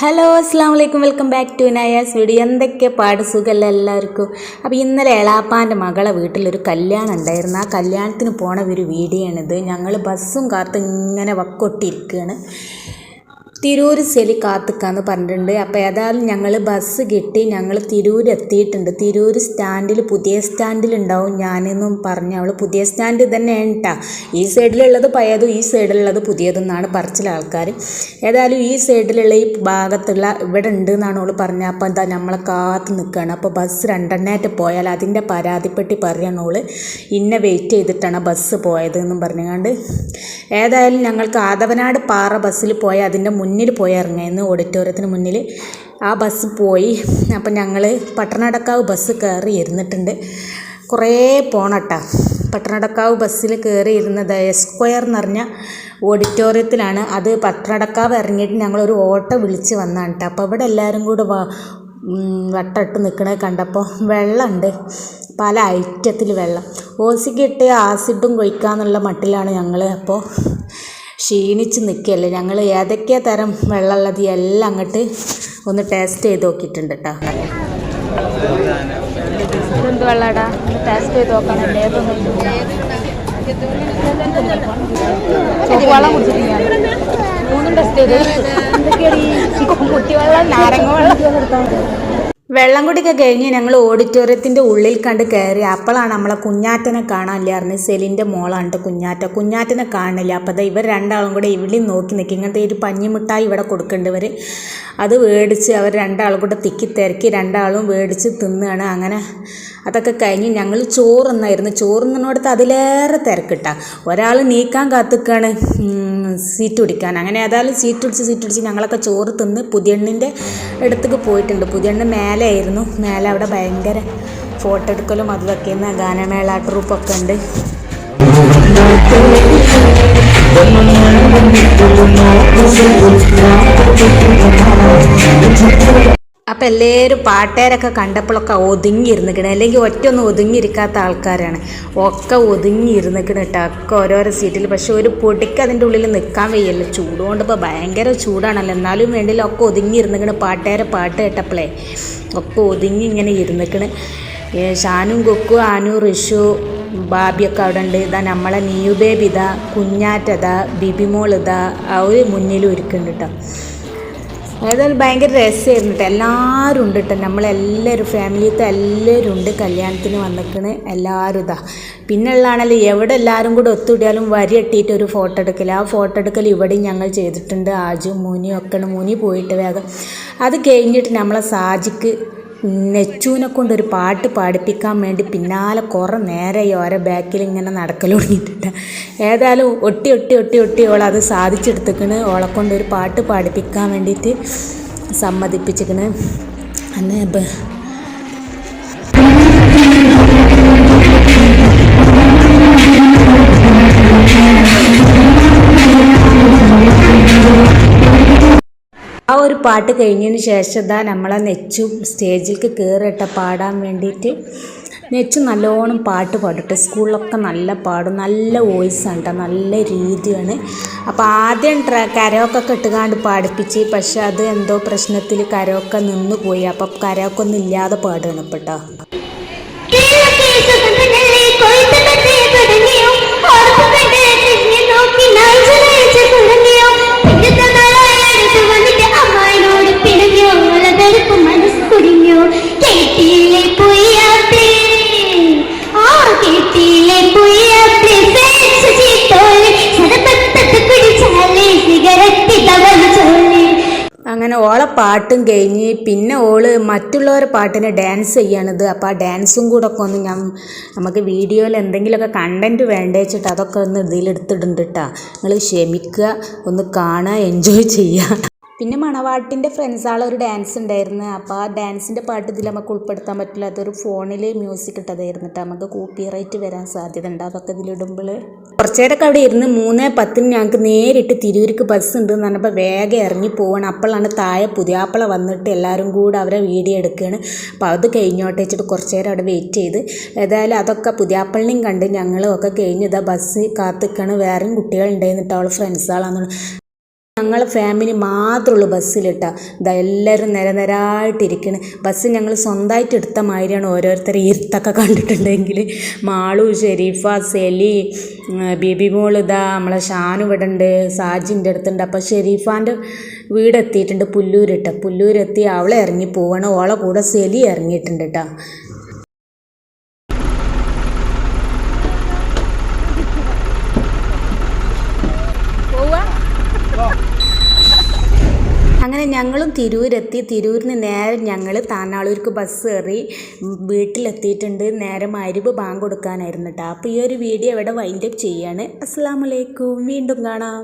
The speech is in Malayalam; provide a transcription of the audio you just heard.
ഹലോ അസ്സാം വലൈക്കും welcome back to Nayas video എന്തൊക്കെ പാട് സുഖമല്ല എല്ലാവർക്കും? അപ്പോൾ ഇന്നലെ എളാപ്പാന്റെ മകളെ വീട്ടിലൊരു കല്യാണം ഉണ്ടായിരുന്നു. ആ കല്യാണത്തിന് പോണ ഒരു വീഡിയോ ആണിത്. ഞങ്ങൾ ബസ്സും കാത്ത് ഇങ്ങനെ വക്കൊട്ടിരിക്കുകയാണ് തിരൂർ സെലി കാത്തുക്കാന്ന് പറഞ്ഞിട്ടുണ്ട്. അപ്പോൾ ഏതായാലും ഞങ്ങൾ ബസ് കിട്ടി. ഞങ്ങൾ തിരൂർ എത്തിയിട്ടുണ്ട്. തിരൂർ സ്റ്റാൻഡിൽ പുതിയ സ്റ്റാൻഡിലുണ്ടാവും ഞാനെന്നും പറഞ്ഞു അവൾ പുതിയ സ്റ്റാൻഡ് തന്നെ കേട്ടോ ഈ സൈഡിലുള്ളത് പഴയതും ഈ സൈഡിലുള്ളത് പുതിയതെന്നാണ് പറച്ചിൽ ആൾക്കാർ ഏതായാലും ഈ സൈഡിലുള്ള ഈ ഭാഗത്തുള്ള ഇവിടെ ഉണ്ട് എന്നാണ് അവൾ പറഞ്ഞത്. അപ്പോൾ എന്താ നമ്മളെ കാത്ത് നിൽക്കുകയാണ് അപ്പോൾ ബസ് രണ്ടെണ്ണായിട്ട് പോയാൽ അതിന്റെ പരാതിപ്പെട്ടി പറയണം അവൾ ഇന്ന വെയിറ്റ് ചെയ്തിട്ടാണ് ബസ് പോയത് എന്നും പറഞ്ഞുകൊണ്ട്. ഏതായാലും ഞങ്ങൾക്ക് ആദവനാട് പാറ ബസ്സിൽ പോയാൽ അതിന്റെ മുന്നിൽ പോയി ഇറങ്ങിയെന്ന് ഓഡിറ്റോറിയത്തിന് മുന്നിൽ ആ ബസ് പോയി. അപ്പം ഞങ്ങൾ പട്ടണടക്കാവ് ബസ് കയറി ഇരുന്നിട്ടുണ്ട്. കുറേ പോണട്ട. പട്ടണടക്കാവ് ബസ്സിൽ കയറി ഇരുന്നത് എസ്ക്വയർ എന്ന് പറഞ്ഞ ഓഡിറ്റോറിയത്തിലാണ് അത് പട്ടണടക്കാവ് ഇറങ്ങിയിട്ട് ഞങ്ങളൊരു ഓട്ടോ വിളിച്ച് വന്നതാണ് കേട്ടോ അപ്പോൾ ഇവിടെ എല്ലാവരും കൂടെ വട്ടിട്ട് നിൽക്കണത് കണ്ടപ്പോൾ വെള്ളമുണ്ട് പല ഐറ്റത്തിൽ വെള്ളം. ഓസിക്കിട്ട് ആസിഡും കൊയ്ക്കാന്നുള്ള മട്ടിലാണ് ഞങ്ങൾ അപ്പോൾ ക്ഷീണിച്ച് നിൽക്കുകയല്ലേ ഞങ്ങൾ ഏതൊക്കെ തരം വെള്ളമുള്ളത് എല്ലാം അങ്ങോട്ട് ഒന്ന് ടേസ്റ്റ് ചെയ്ത് നോക്കിയിട്ടുണ്ട് കേട്ടോ ഇതെന്ത് വെള്ളടാ? ടേസ്റ്റ് ചെയ്ത് നോക്കണം. കുട്ടിവെള്ളം നാരങ്ങ വെള്ളം. വെള്ളം കുടിയൊക്കെ കഴിഞ്ഞ് ഞങ്ങൾ ഓഡിറ്റോറിയത്തിന്റെ ഉള്ളിൽ കണ്ട് കയറി. അപ്പോഴാണ് നമ്മളെ കുഞ്ഞാറ്റനെ കാണാനില്ലായിരുന്നു സെലിന്റെ മോളാണ് കുഞ്ഞാറ്റ. കുഞ്ഞാറ്റനെ കാണില്ല അപ്പോൾ ഇവർ രണ്ടാളും കൂടെ ഇവിടെ നോക്കി നിൽക്കും ഇങ്ങനത്തെ ഒരു പഞ്ഞിമിഠായി ഇവിടെ കൊടുക്കേണ്ടവർ അത് മേടിച്ച് അവർ രണ്ടാളും കൂടെ തിക്കി തിരക്കി രണ്ടാളും മേടിച്ച് തിന്നുകയാണ് അങ്ങനെ അതൊക്കെ കഴിഞ്ഞ് ഞങ്ങൾ ചോറുന്നായിരുന്നു. ചോറുന്നിടത്ത് അതിലേറെ തിരക്കിട്ട. ഒരാൾ നീക്കാൻ കാത്തുക്കാണ്. സീറ്റ് പിടിക്കാൻ. അങ്ങനെ ഏതായാലും സീറ്റ് പിടിച്ച് സീറ്റ് പിടിച്ച് ഞങ്ങളൊക്കെ ചോറ് തിന്ന് പുതിയണ്ണിന്റെ അടുത്തേക്ക് പോയിട്ടുണ്ട്. പുതിയണ്ണ് മേലെ ആയിരുന്നു മേലെ അവിടെ ഭയങ്കര ഫോട്ടോ എടുക്കലും അതൊക്കെ ഗാനമേള ട്രൂപ്പൊക്കെ ഉണ്ട്. അപ്പം എല്ലാവരും പാട്ടുകാരൊക്കെ കണ്ടപ്പോഴൊക്കെ ഒതുങ്ങിയിരുന്നിക്കണേ. അല്ലെങ്കിൽ ഒറ്റൊന്നും ഒതുങ്ങിയിരിക്കാത്ത ആൾക്കാരാണ്. ഒക്കെ ഒതുങ്ങിയിരുന്നിക്കണ കേട്ടോ ഒക്കെ ഓരോരോ സീറ്റിൽ പക്ഷെ ഒരു പൊടിക്ക് അതിന്റെ ഉള്ളിൽ നിൽക്കാൻ വയ്യല്ലോ. ചൂട് കൊണ്ട് ഇപ്പോൾ ഭയങ്കര ചൂടാണല്ലോ. എന്നാലും വേണ്ടിയില്ല ഒക്കെ ഒതുങ്ങിയിരുന്നിക്കണ് പാട്ടുകാരെ പാട്ട് കേട്ടപ്പോളേ. ഒക്കെ ഒതുങ്ങി ഇങ്ങനെ ഇരുന്നിക്കണ്. ഷാനും കൊക്കു ആനു ഋഷു ബാബിയൊക്കെ അവിടെ ഉണ്ട്. ഇതാ നമ്മളെ നീയു ബേബി കുഞ്ഞാറ്റതാ ബിബിമോൾ ഇതാ അവർ മുന്നിലും ഇരിക്കുന്നുണ്ട് കേട്ടോ ഏതായാലും ഭയങ്കര രസമായിരുന്നു കേട്ടോ എല്ലാവരും ഉണ്ട് കേട്ടോ നമ്മളെല്ലാവരും ഫാമിലിയത്തെ എല്ലാവരും ഉണ്ട് കല്യാണത്തിന് വന്നിക്കണ്. എല്ലാവരും ഇതാ. പിന്നുള്ളതാണല്ലോ എവിടെ എല്ലാവരും കൂടെ ഒത്തുകൂടിയാലും വരി എട്ടിയിട്ട് ഒരു ഫോട്ടോ എടുക്കൽ ആ ഫോട്ടോ എടുക്കൽ ഇവിടെയും ഞങ്ങൾ ചെയ്തിട്ടുണ്ട്. ആജും മൂനിയും ഒക്കെ മൂനി പോയിട്ട് വേഗം അത് കഴിഞ്ഞിട്ട് നമ്മളെ സാജിക്ക് നെച്ചൂനെ കൊണ്ടൊരു പാട്ട് പാടിപ്പിക്കാൻ വേണ്ടി പിന്നാലെ കുറേ നേരമായി ഓരോ ബാക്കിൽ ഇങ്ങനെ നടക്കൽ തുടങ്ങിയിട്ടുണ്ട് ഏതായാലും ഒട്ടി ഒട്ടി ഒട്ടി ഒട്ടി ഓൾ അത് സാധിച്ചെടുത്തേക്കണ്. ഓളെ കൊണ്ടൊരു പാട്ട് പാടിപ്പിക്കാൻ വേണ്ടിയിട്ട് സമ്മതിപ്പിച്ചിക്കണ്. അന്ന് ഒരു പാട്ട് കഴിഞ്ഞതിന് ശേഷം ഇതാ നമ്മളെ നെച്ചും സ്റ്റേജിലേക്ക് കയറിയിട്ട് പാടാൻ വേണ്ടിയിട്ട് നെച്ചു നല്ലോണം പാട്ട് പാടിട്ട് സ്കൂളിലൊക്കെ നല്ല പാടും നല്ല വോയിസ് ആണ് കേട്ടോ നല്ല രീതിയാണ്. അപ്പോൾ ആദ്യം ട്ര കരോക്കെ ഇട്ടുകാണ്ട് പാടിപ്പിച്ച് പക്ഷെ അത് എന്തോ പ്രശ്നത്തിൽ കരോക്കെ നിന്ന് പോയി. അപ്പം കരോക്കെ ഒന്നും ഇല്ലാതെ പാടുകയാണ് ഇപ്പം കേട്ടോ പാട്ടും കഴിഞ്ഞ് പിന്നെ ഓൾ മറ്റുള്ളവരുടെ പാട്ടിന് ഡാൻസ് ചെയ്യാണിത്. അപ്പോൾ ആ ഡാൻസും കൂടെ ഒക്കെ ഒന്ന് ഞാൻ നമുക്ക് വീഡിയോയിൽ എന്തെങ്കിലുമൊക്കെ കണ്ടന്റ് വേണ്ടേ വെച്ചിട്ട് അതൊക്കെ ഒന്ന് ഇതിലെടുത്തിടുന്നുണ്ട് കേട്ടോ നിങ്ങൾ ക്ഷമിക്കുക. ഒന്ന് കാണുക എൻജോയ് ചെയ്യുക. പിന്നെ മണവാട്ടിന്റെ ഫ്രണ്ട്സാളെ ഒരു ഡാൻസ് ഉണ്ടായിരുന്നു. അപ്പോൾ ആ ഡാൻസിന്റെ പാട്ട് ഇതിൽ നമുക്ക് ഉൾപ്പെടുത്താൻ പറ്റില്ല. അതൊരു ഫോണിൽ മ്യൂസിക് ഇട്ടതായിരുന്നു കേട്ടോ നമുക്ക് കോപ്പി റൈറ്റ് വരാൻ സാധ്യത ഉണ്ട്. അതൊക്കെ ഇതിലിടുമ്പോൾ കുറച്ച് നേരമൊക്കെ അവിടെ ഇരുന്ന് മൂന്ന് പത്തിന് ഞങ്ങൾക്ക് നേരിട്ട് തിരൂർക്ക് ബസ് ഉണ്ട് എന്ന് പറഞ്ഞപ്പോൾ വേഗം ഇറങ്ങി പോവാണ്. അപ്പോഴാണ് താഴെ പുതിയാപ്പള വന്നിട്ട് എല്ലാവരും കൂടെ അവരെ വീഡിയോ എടുക്കുകയാണ് അപ്പോൾ അത് കഴിഞ്ഞോട്ടെ വെച്ചിട്ട് കുറച്ച് നേരം അവിടെ വെയിറ്റ് ചെയ്ത്. ഏതായാലും അതൊക്കെ പുതിയാപ്പളിനെയും കണ്ട് ഞങ്ങളും ഒക്കെ കഴിഞ്ഞ് ഇതാ ബസ് കാത്തിക്കാണ്. വേറെയും കുട്ടികളുണ്ടായിരുന്നു കേട്ടോ അവൾ ഫ്രണ്ട്സുകളാണെന്ന് ഞങ്ങളെ ഫാമിലി മാത്രമുള്ളൂ ബസ്സിലിട്ട. ഇതാ എല്ലാവരും നിര നിരായിട്ടിരിക്കണ്. ബസ് ഞങ്ങൾ സ്വന്തമായിട്ട് എടുത്ത മാതിരിയാണ് ഓരോരുത്തരെ ഇരുത്തൊക്കെ കണ്ടിട്ടുണ്ടെങ്കിൽ മാളു ഷെരീഫ സെലി ബേബി മോൾ നമ്മളെ ഷാനു ഇവിടെ ഉണ്ട് സാജിന്റെ അടുത്തുണ്ട്. അപ്പോൾ ഷെരീഫാന്റെ വീടെത്തിയിട്ടുണ്ട് പുല്ലൂരിട്ട. പുല്ലൂരെത്തി അവളെ ഇറങ്ങി പോവാണ്. ഓളെ കൂടെ സെലി ഇറങ്ങിയിട്ടുണ്ട് കേട്ടോ അങ്ങനെ ഞങ്ങളും തിരൂരെത്തി. തിരൂരിൽ നിന്ന് നേരെ ഞങ്ങൾ താനാളൂർക്ക് ബസ് കയറി വീട്ടിലെത്തിയിട്ടുണ്ട്. നേരെ മരുവ് ബാങ്ക് കൊടുക്കാനായിരുന്നു കേട്ടോ അപ്പോൾ ഈ ഒരു വീഡിയോ ഇവിടെ വൈൻഡപ്പ് ചെയ്യാണ്. അസ്സാമലൈക്കും വീണ്ടും കാണാം.